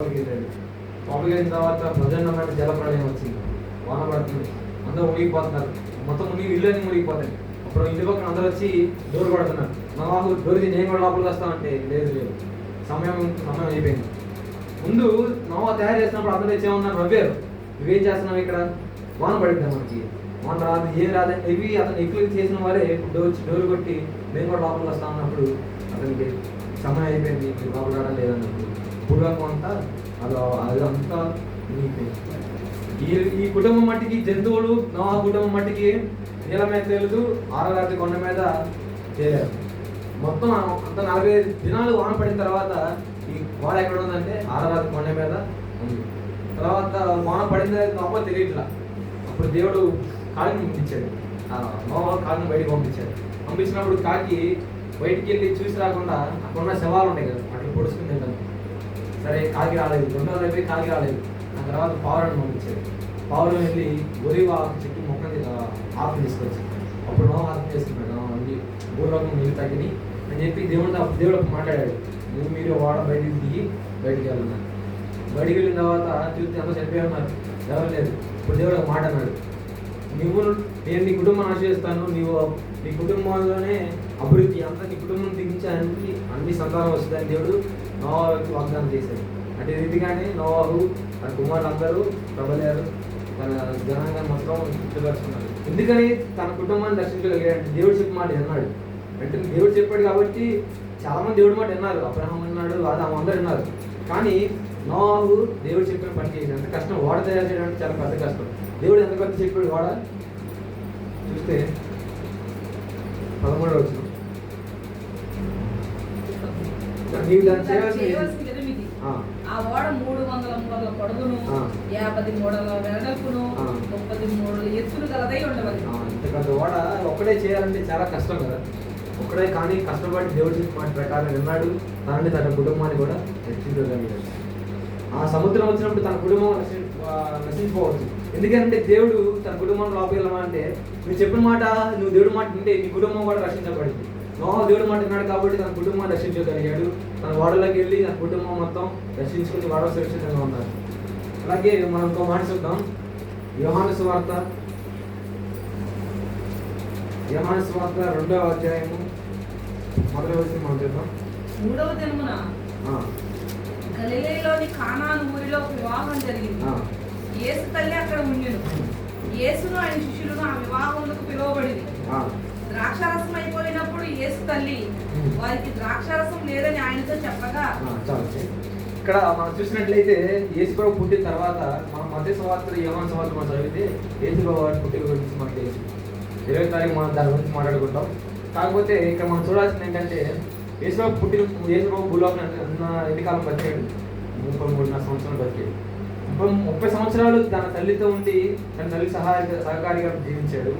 పంపిన తర్వాత ప్రజెండమైన జలప్రళయం వచ్చింది. వాన పడుతుంది. అందరూ మునిగిపోతున్నారు. మొత్తం మునిగి ఇల్లు మునిగిపోతాయి. అప్పుడు ఇంటి పక్కన అందరూ వచ్చి డోర్ పడుతున్నారు మా బాబు డోర్ నేను కూడా లోపలికి వస్తామంటే లేదు లేదు. సమయం సమయం అయిపోయింది. ముందు నోవా తయారు చేసినప్పుడు అందరూ వచ్చి ఏమన్నారు నవ్వారు. నువ్వేం చేస్తున్నావు ఇక్కడ? వాన పడింది మనకి? వాన రాదు ఏం రాదు ఇవి అతను ఎక్కువ చేసిన వారే డోర్ డోర్ కొట్టి మేము కూడా లోపలికి వస్తామన్నప్పుడు అతనికి సమయం అయిపోయింది. లోపల రావడం లేదన్నప్పుడు పూర్వకం అంతా అది అదంతా ఈ ఈ కుటుంబం మట్టికి జంతువులు నోవా కుటుంబం మట్టికి నీళ్ళ మీద తేలుతూ ఆరరాత్రి కొండ మీద తేలారు మొత్తం అంత నలభై దినాలు వాన పడిన తర్వాత ఈ గోడ ఎక్కడ ఉందంటే ఆరరాత్రి కొండ మీద ఉంది. తర్వాత వాన పడింది తప్ప తెలియట్లా. అప్పుడు దేవుడు కాకిని పంపించాడు. ఆ నోవా కాకిని బయటికి పంపించాడు. పంపించినప్పుడు కాకి బయటికి వెళ్ళి చూసి రాకుండా అక్కడ ఉన్న శవాలు ఉంటాయి కదా అట్లా పొడుచుకుని తింటాను సరే కాకి రాలేదు. రెండు రోజు అయిపోయి కాకి రాలేదు. ఆ తర్వాత పావురాన్ని పంపించారు పావురం వెళ్ళి ఒరివ ఆకు చెట్టు మొక్కని ఆకు తీసుకొచ్చి అప్పుడు నో ఆకు చేసుకున్నాడు "ఆ, అన్ని భూలోకం మీరు తగ్గిని అని చెప్పి దేవుడు దేవుడు మాట్లాడాడు. నువ్వు మీరు వాడ బయటికి దిగి బయటికి వెళ్ళన్నారు బయటికి వెళ్ళిన తర్వాత చూస్తే ఎంతో చనిపోయి ఉన్నారు. ఎవరు లేదు ఇప్పుడు దేవుడు మాట అన్నాడు. నువ్వు నేను నీ కుటుంబం ఆశ్రయిస్తాను నీవు నీ కుటుంబంలోనే అభివృద్ధి అంతా నీ కుటుంబం దిగించడానికి అన్ని సంతానం వస్తుందని దేవుడు నోవాహుకి వాగ్దానం చేశాడు అంటే రీతిగానే నోవాహు తన కుమారులందరూ ప్రబలారు తన జనంగా మొత్తం తృప్తిపరుచుకున్నారు ఎందుకని? తన కుటుంబాన్ని రక్షించగలిగాడు దేవుడు చెప్పి మాట విన్నాడు. అంటే దేవుడు చెప్పాడు కాబట్టి చాలామంది దేవుడి మాట విన్నారు. అబ్రహం విన్నాడు ఆదాము అందరూ విన్నారు. కానీ నోవాహు దేవుడు చెప్పిన పని చేసి ఎంత కష్టం. ఓడ తయారు చేయడం చాలా పెద్ద కష్టం. దేవుడు ఎంత పెద్ద చెప్పాడు ఓడ? చూస్తే పదమూడవ వచ్చిన నీవు దాన్ని చేయాల్సింది చేయవలసింది ఎనిమిది. ఆ, ఓడ మూడు వందల మూడల పొడవును ఆ. యాభై మూడల వెడల్పును. ముప్పది మూడు ఎత్తులు గలదై ఉండవలెను ఆ, ఇంత పెద్ద ఓడ ఒక్కడే చేయాలంటే చాలా కష్టం కదా ఒక్కడే కానీ కష్టపడి దేవుడి మాట ప్రకారం విన్నాడు తనని తన కుటుంబాన్ని కూడా రక్షించగలిగాడు ఆ సముద్రం వచ్చినప్పుడు తన కుటుంబం నశించిపోవచ్చు ఎందుకంటే దేవుడు తన కుటుంబం లోపలికి వెళ్ళమంటే నువ్వు చెప్పిన మాట నువ్వు దేవుడి మాట వింటే నీ కుటుంబం కూడా రక్షించబడింది నోహ దేవుడి మాట విన్నాడు కాబట్టి తన కుటుంబాన్ని రక్షించగలిగాడు. తన వాడలోకి వెళ్ళి తన కుటుంబం మొత్తం రక్షించుకుని వాడ సురక్షితంగా ఉన్నారు. అలాగే మనం ఇంకో మాట చూద్దాం. యోహాను సువార్త. యోహాను సువార్త రెండవ అధ్యాయము. మొదటి వచ్చి మనం చూద్దాం. మూడవ దినమున ఆ, గలిలేలోని కానాను ఊరిలో వివాహం జరిగింది. యేసు తల్లి అక్కడ ఉండెను. యేసును ఆయన శిష్యులను ఆ పిలువబడింది ద్రాక్షారసం అయిపోయినప్పుడు యేసు తల్లి. వారికి ద్రాక్షారసం లేదని ఆయనతో చెప్పగా. ఇక్కడ మనం చూసినట్లయితే యేసు ప్రభు పుట్టిన తర్వాత మనం మధ్య సంవత్సరం యోహాన్ సంవత్సరం మనం చదివితే యేసు ప్రభు వారి పుట్టిన గురించి మనకి తెలుసు. ఇరవై తారీఖు మనం దాని గురించి మాట్లాడుకుంటాం. కాకపోతే ఇక్కడ మనం చూడాల్సింది ఏంటంటే యేసు ప్రభు పుట్టిన యేసు ప్రభు భూలోకం ఎన్ని కాలం బతికాడు? ముప్పై మూడున్నర సంవత్సరాలు బతికాడు. ముప్పై ముప్పై సంవత్సరాలు తన తల్లితో ఉండి తన తల్లి సహాయ సహకారిగా జీవించాడు.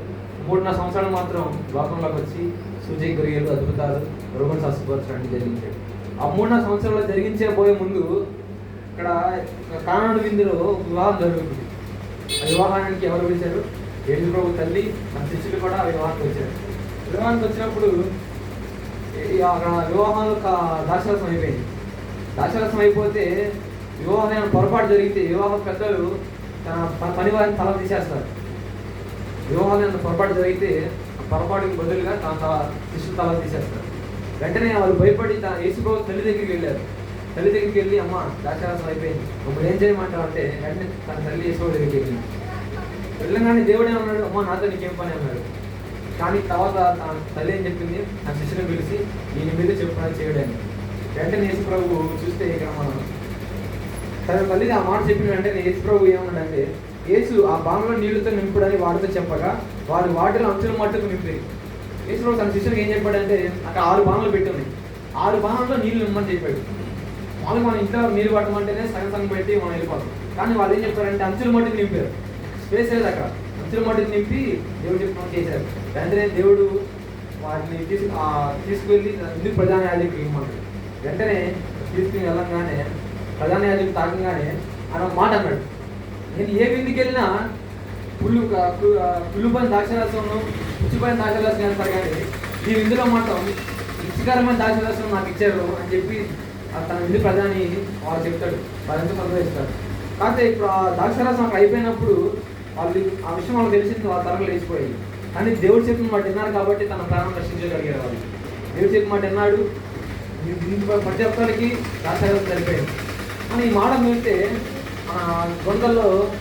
మూడున్నర సంవత్సరాలు మాత్రం లోకంలోకి వచ్చి సూచక క్రియలు అద్భుతాలు రోగం స్వస్థపరచడానికి జరిగించాడు ఆ మూడున్నర సంవత్సరాలు జరిగించబోయే ముందు ఇక్కడ కానాడు విందులో వివాహం జరుగుతుంది. ఆ వివాహానికి ఎవరు పిలిచారు? ఏడు ప్రభు తల్లి మన శిష్యులు కూడా ఆ వివాహానికి వచ్చారు. వివాహానికి వచ్చినప్పుడు ఈ అక్కడ వివాహంలో దాక్షరసం అయిపోయింది. దాక్షరసం అయిపోతే వివాహం పొరపాటు జరిగితే వివాహ పెద్దలు తన ప- పని వారిని తల తీసేస్తారు. వివాహం ఎంత పొరపాటు జరిగితే ఆ పొరపాటుకి బదులుగా తన తల శిష్యుల తల తీసేస్తారు. వెంటనే వాళ్ళు భయపడి తన యేసుప్రభు తల్లి దగ్గరికి వెళ్ళారు. తల్లి దగ్గరికి వెళ్ళి అమ్మ దాక్షారసం అయిపోయింది. ఇప్పుడు ఏం చేయమంటావు? అంటే వెంటనే తన తల్లి యేసుప్రభు దగ్గరికి వెళ్ళింది. వెళ్ళగానే దేవుడే అన్నాడు అమ్మ నాతో నీకేం పని? అన్నాడు. కానీ తర్వాత తన తల్లి ఏం చెప్పింది? తన శిష్యుని పిలిచి దీని మీద చెప్పడం చేయడానికి వెంటనే యేసు ప్రభు చూస్తే ఇక్కడ మనం తన తల్లి ఆ మాట చెప్పిన వెంటనే యేసు ప్రభు ఏమన్నాడంటే యేసు ఆ బాణలో నీళ్ళతో నింపుడని వాడితో చెప్పగా వాడు వాటిలో అంచుల మట్టుకు నింపి. యేసు తన శిష్యులకు ఏం చెప్పాడంటే అక్కడ ఆరు బాణలు పెట్టున్నాయి ఆరు బాణంలో నీళ్ళు నిమ్మని చెప్పాడు. మామూలుగా మన ఇంట్లో నీళ్ళు పట్టమంటేనే సగం సగం పెట్టి మనం వెళ్ళిపోతాం. కానీ వాళ్ళు ఏం చెప్పారంటే అంచుల మట్టుకు నింపారు. స్పేస్ లేదు అక్కడ. అంచుల మట్టుకు నింపి దేవుడు చెప్పిన చేశారు. వెంటనే దేవుడు వాటిని తీసు తీసుకువెళ్ళి ఇందుకు ప్రధాన యాజకులు ఇవ్వమంటాడు వెంటనే తీసుకుని వెళ్ళంగానే ప్రధాన యాజకులు తాకంగానే ఆయన మాట అన్నాడు. నేను ఏ విందుకి వెళ్ళినా పుల్లు పుల్లుపైన ద్రాక్షరసం పుచ్చిపైన ద్రాక్షరసం అంటారు కానీ ఈ విందులో మాత్రం రుచికరమైన ద్రాక్షరసం నాకు ఇచ్చారు అని చెప్పి తన విందు ప్రధాని వాళ్ళు చెప్తాడు వాళ్ళు ఎంతో కాకపోతే ఇప్పుడు ఆ ద్రాక్షారసం అక్కడ అయిపోయినప్పుడు వాళ్ళు ఆ విషయం వాళ్ళకి తెలిసింది వాళ్ళ తరం లేచిపోయింది కానీ దేవుడు చెప్పిన మాట విన్నారు కాబట్టి తన ప్రాణం రక్షించగలిగారు వాళ్ళు దేవుడు చెప్పిన మాట విన్నాడు దీని పర్యాప్తానికి ద్రాక్షారసం సరిపోయింది అని ఈ మాట చూస్తే మన గొంతల్లో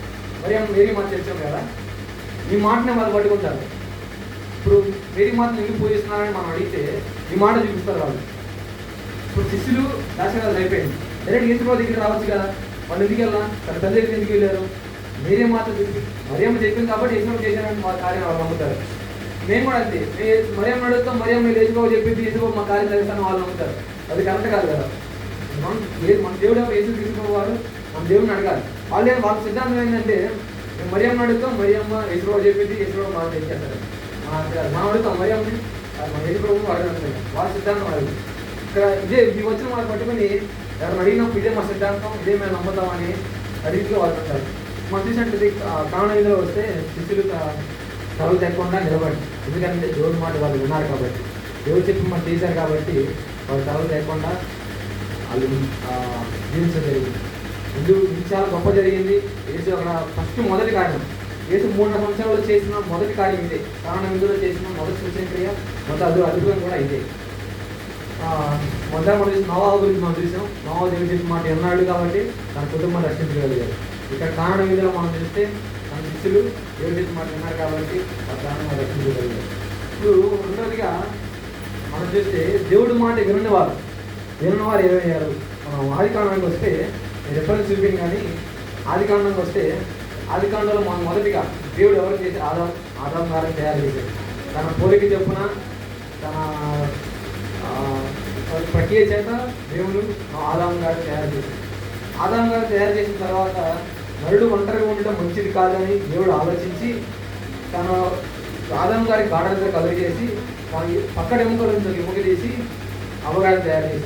మరి మేరీ మాట చేసాం కదా? ఈ మాటనే వాళ్ళు పట్టుకుంటారు. ఇప్పుడు మేరీ మాటను ఎందుకు పూజిస్తున్నారని మనం అడిగితే ఈ మాట చూపిస్తారు వాళ్ళు. ఇప్పుడు శిష్యులు దాశరాజు అయిపోయింది. డైరెక్ట్ యేసుప్రభు దగ్గర రావచ్చు కదా? వాళ్ళు ఎందుకు వెళ్ళా తన తల్లి దగ్గర ఎందుకు వెళ్ళారు? మీరే మాట చెప్పి మరియమ్మ చెప్పింది కాబట్టి ఈశ్వరం చేశారని మా కార్యం వాళ్ళు నమ్ముతారు. మేము కూడా అంతే. మే- మరియమ్మ అడుగుతాం మరియమ్మ ఏసుకో చెప్పింది ఏసుకో మా కార్యం చేస్తాను వాళ్ళు నమ్ముతారు. అది కరెక్ట్ కాదు కదా? మనం మన దేవుడు ఎవరు? యేసు తీసుకున్నవారు మన దేవుడిని అడగాలి. వాళ్ళు ఏం- వాళ్ళ సిద్ధాంతం ఏంటంటే మేము మరియమ్మ అడుగుతాం మరియమ్మ యేసుబాబు చెప్పింది యేసుబాబు మనం తెచ్చేస్తారు మనం మనం అడుగుతాం మరియమ్మని అది మన యేసుబాబు అడగడం వాళ్ళ సిద్ధాంతం అడుగు ఇక్కడ ఇదే ఈ వచ్చిన వాళ్ళు పట్టుకొని ఎవరు అడిగినప్పుడు ఇదే మా సిద్ధాంతం ఇదే మేము నమ్ముతామని అడిగితే వాళ్ళు అంటారు మనం చూసినట్టు కారణ వస్తే శిష్యులు తలలు తెక్కకుండా నిలబడి ఎందుకంటే దేవుడి మాట వాళ్ళు విన్నారు కాబట్టి. దేవుడు చెప్పి మనం చేశారు కాబట్టి వాళ్ళు తలలు తెక్కకుండా వాళ్ళు జీవించగలిగింది ఎందుకు ఇది చాలా గొప్ప జరిగింది. ఏసు అక్కడ ఫస్ట్ మొదటి కారణం ఏసు మూడు సంవత్సరాలు చేసిన మొదటి కార్యం ఇదే. కారణం ఇందులో చేసిన మొదటి సూచన క్రియ మొదటి అదు అద్భుతం కూడా ఇదే. మొదట మనం చూసిన గురించి మనం చూసాం. నవాబు దేవుడు చేసిన మాట ఎన్నాడు కాబట్టి తన కుటుంబం రక్షించగలిగారు ఇక్కడ కారణ విధిలో మనం చూస్తే తన శిష్యులు దేవుడు చేసిన మాట విన్నారు కాబట్టి ఆ కారణం రక్షించగలిగారు. ఇప్పుడు రెండోదిగా మనం చూస్తే దేవుడు మాట వినని వారు. వినని వారు ఏమయ్యారు మనం ఆది కారణానికి వస్తే రెఫరెన్స్ చూపింది కానీ ఆదికాండంకి వస్తే ఆదికాండంలో మనం మొదటిగా దేవుడు ఎవరు చేసి ఆదాం ఆదాం గారిని తయారు చేశారు తన పోలిక చెప్పున తన ప్రక్రియ చేత దేవుడు ఆదాం గారు తయారు చేశారు ఆదాం గారు తయారు చేసిన తర్వాత నరుడు ఒంటరిగా ఉండటం మంచిది కాదని దేవుడు ఆలోచించి తన ఆదాం గారి గాఢంగా కలుగజేసి తన పక్కడ ఎముకలు నుంచి ఎముక తీసి అవగాహన తయారు చేశారు